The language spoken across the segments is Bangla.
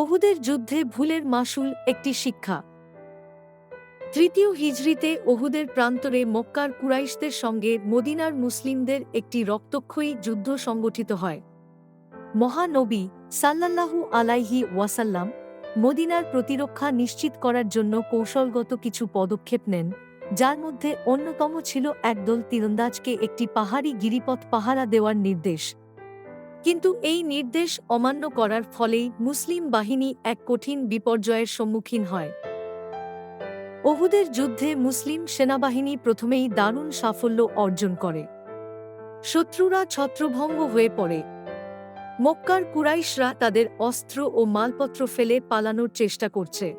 ওহুদের যুদ্ধে ভুলের মাসুল একটি শিক্ষা। তৃতীয় হিজরিতে ওহুদের প্রান্তরে মক্কার কুরাইশদের সঙ্গে মদিনার মুসলিমদের একটি রক্তক্ষয়ী যুদ্ধ সংগঠিত হয়। মহানবী সাল্লাল্লাহু আলাইহি ওয়াসাল্লাম মদিনার প্রতিরক্ষা নিশ্চিত করার জন্য কৌশলগত কিছু পদক্ষেপ নেন, যার মধ্যে অন্যতম ছিল একদল তীরন্দাজকে একটি পাহাড়ি গিরিপথ পাহারা দেওয়ার নির্দেশ। কিন্তু এই নির্দেশ অমান্য করার ফলেই মুসলিম বাহিনী এক কঠিন বিপর্যয়ের সম্মুখীন হয়। ওহুদের যুদ্ধে মুসলিম সেনাবাহিনী প্রথমেই দারুণ সাফল্য অর্জন করে। শত্রুরা ছত্রভঙ্গ হয়ে পড়ে। মক্কার কুরাইশরা তাদের অস্ত্র ও মালপত্র ফেলে পালানোর চেষ্টা করছে।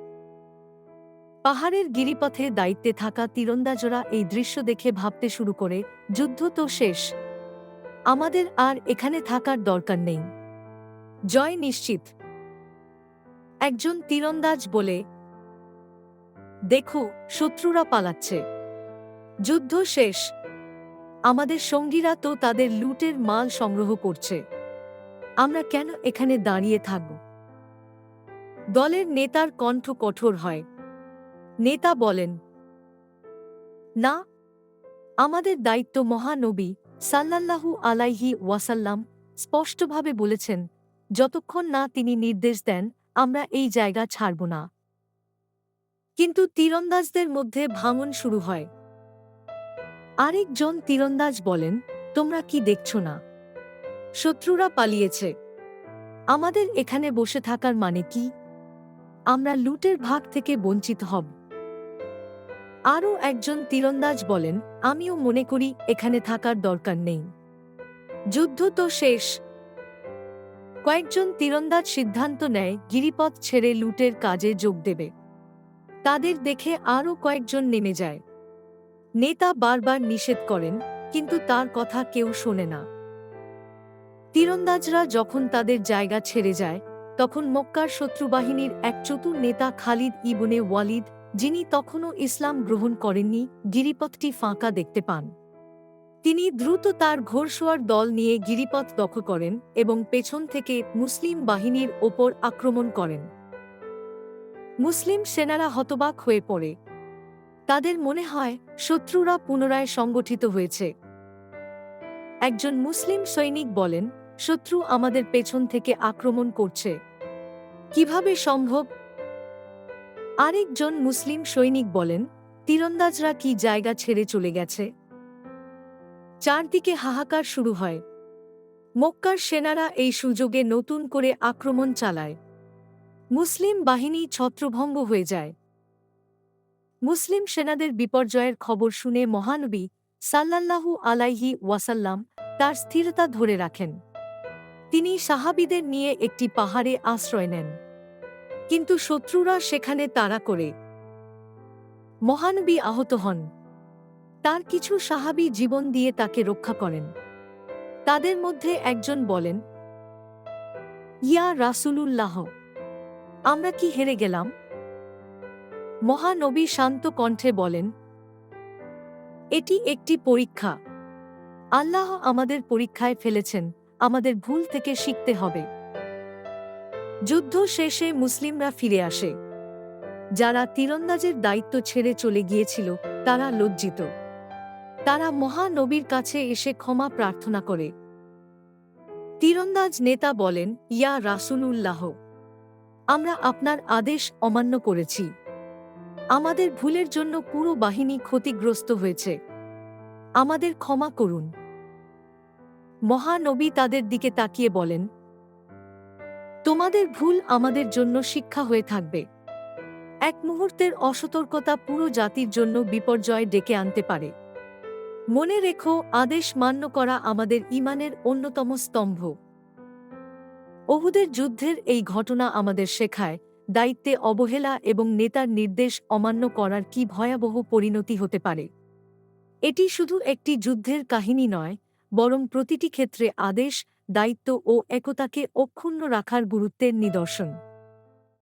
পাহাড়ের গিরিপথে দায়িত্বে থাকা তীরন্দাজরা এই দৃশ্য দেখে ভাবতে শুরু করে, যুদ্ধ তো শেষ। আমাদের আর এখানে থাকার দরকার নেই। জয় নিশ্চিত। একজন তীরন্দাজ বলে, দেখো, শত্রুরা পালাচ্ছে। যুদ্ধ শেষ। আমাদের সঙ্গীরা তো তাদের লুটের মাল সংগ্রহ করছে। আমরা কেন এখানে দাঁড়িয়ে থাকব? দলের নেতার কণ্ঠ কঠোর হয়। নেতা বলেন, না, আমাদের দায়িত্ব মহানবী সাল্লাল্লাহু আলাইহি ওয়াসাল্লাম স্পষ্টভাবে বলেছেন, যতক্ষণ না তিনি নির্দেশ দেন, আমরা এই জায়গা ছাড়ব না। কিন্তু তীরন্দাজদের মধ্যে ভাঙন শুরু হয়। আরেকজন তীরন্দাজ বলেন, তোমরা কি দেখছ না? শত্রুরা পালিয়েছে। আমাদের এখানে বসে থাকার মানে কি? আমরা লুটের ভাগ থেকে বঞ্চিত হব। আরও একজন তীরন্দাজ বলেন, আমিও মনে করি এখানে থাকার দরকার নেই। যুদ্ধ তো শেষ। কয়েকজন তীরন্দাজ সিদ্ধান্ত নেয়, গিরিপথ ছেড়ে লুটের কাজে যোগ দেবে। তাদের দেখে আরও কয়েকজন নেমে যায়। নেতা বারবার নিষেধ করেন, কিন্তু তার কথা কেউ শোনে না। তীরন্দাজরা যখন তাদের জায়গা ছেড়ে যায়, তখন মক্কার শত্রুবাহিনীর এক চতুর নেতা খালিদ ইবনে ওয়ালিদ যিনি তখনও ইসলাম গ্রহণ করেননি, গিরিপথটি ফাঁকা দেখতে পান। তিনি দ্রুত তার ঘোরসোয়ার দল নিয়ে গিরিপথ দখল করেন এবং পেছন থেকে মুসলিম বাহিনীর ওপর আক্রমণ করেন। মুসলিম সেনারা হতবাক হয়ে পড়ে। তাদের মনে হয়, শত্রুরা পুনরায় সংগঠিত হয়েছে। একজন মুসলিম সৈনিক বলেন, শত্রু আমাদের পেছন থেকে আক্রমণ করছে। কীভাবে সম্ভব আরেকজন মুসলিম সৈনিক বলেন, তীরন্দাজরা কি জায়গা ছেড়ে চলে গেছে? চারদিকে হাহাকার শুরু হয়। মক্কার সেনারা এই সুযোগে নতুন করে আক্রমণ চালায়। মুসলিম বাহিনী ছত্রভঙ্গ হয়ে যায়। মুসলিম সেনাদের বিপর্যয়ের খবর শুনে মহানবী সাল্লাল্লাহু আলাইহি ওয়াসাল্লাম তার স্থিরতা ধরে রাখেন। তিনি সাহাবিদের নিয়ে একটি পাহাড়ে আশ্রয় নেন। কিন্তু শত্রুরা সেখানে তাড়া করে। মহানবী আহত হন। তার কিছু সাহাবি জীবন দিয়ে তাকে রক্ষা করেন। তাদের মধ্যে একজন বলেন, ইয়া রাসূলুল্লাহ, আমরা কি হেরে গেলাম? মহানবী শান্ত কণ্ঠে বলেন, এটি একটি পরীক্ষা। আল্লাহ আমাদের পরীক্ষায় ফেলেছেন, আমাদের ভুল থেকে শিখতে হবে। যুদ্ধ শেষে মুসলিমরা ফিরে আসে। যারা তীরন্দাজের দায়িত্ব ছেড়ে চলে গিয়েছিল, তারা লজ্জিত। তারা মহানবীর কাছে এসে ক্ষমা প্রার্থনা করে। তীরন্দাজ নেতা বলেন, ইয়া রাসূলুল্লাহ, আমরা আপনার আদেশ অমান্য করেছি। আমাদের ভুলের জন্য পুরো বাহিনী ক্ষতিগ্রস্ত হয়েছে। আমাদের ক্ষমা করুন। মহানবী তাদের দিকে তাকিয়ে বলেন তোমাদের ভুল আমাদের জন্য শিক্ষা হয়ে থাকবে। এক মুহূর্তের অসতর্কতা পুরো জাতির জন্য বিপর্যয় ডেকে আনতে পারে। মনে রেখো, আদেশ মান্য করা আমাদের ইমানের অন্যতম স্তম্ভ। ওহুদের যুদ্ধের এই ঘটনা আমাদের শেখায় দায়িত্বে অবহেলা এবং নেতার নির্দেশ অমান্য করার কি ভয়াবহ পরিণতি হতে পারে। এটি শুধু একটি যুদ্ধের কাহিনী নয়, বরং প্রতিটি ক্ষেত্রে আদেশ দায়িত্ব ও একতাকে অক্ষুণ্ণ রাখার গুরুত্বের নিদর্শন।